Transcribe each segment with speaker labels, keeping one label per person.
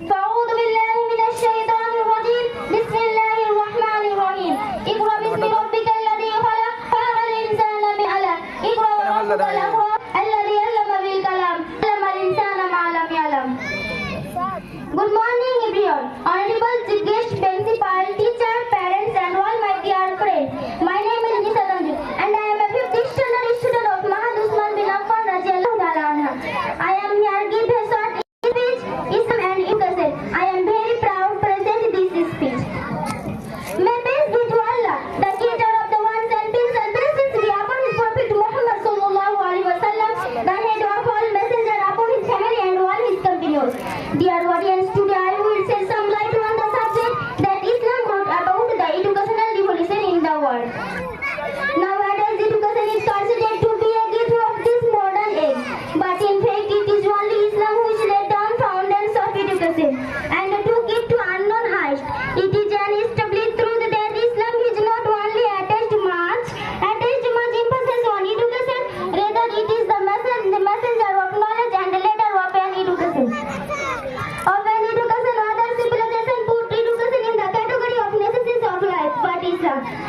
Speaker 1: فأعوذ بالله من الشيطان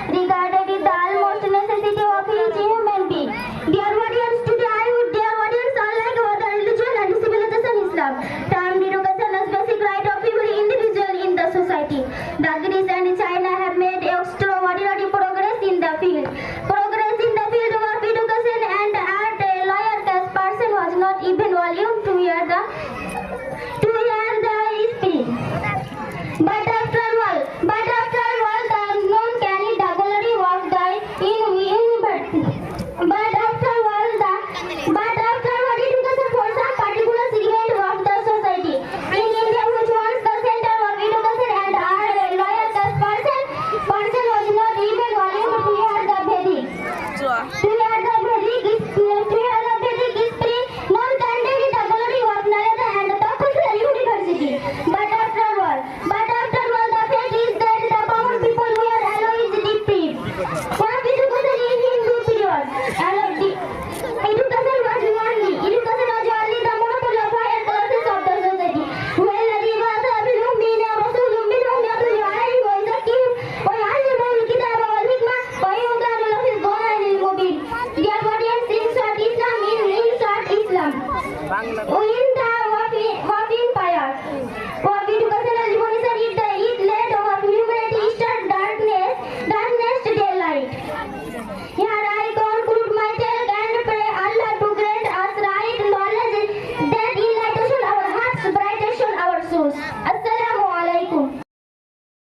Speaker 1: regarded is the of each audience, today I and civilization Islam, education as basic right of individual in the society. The Greece Bangladesh.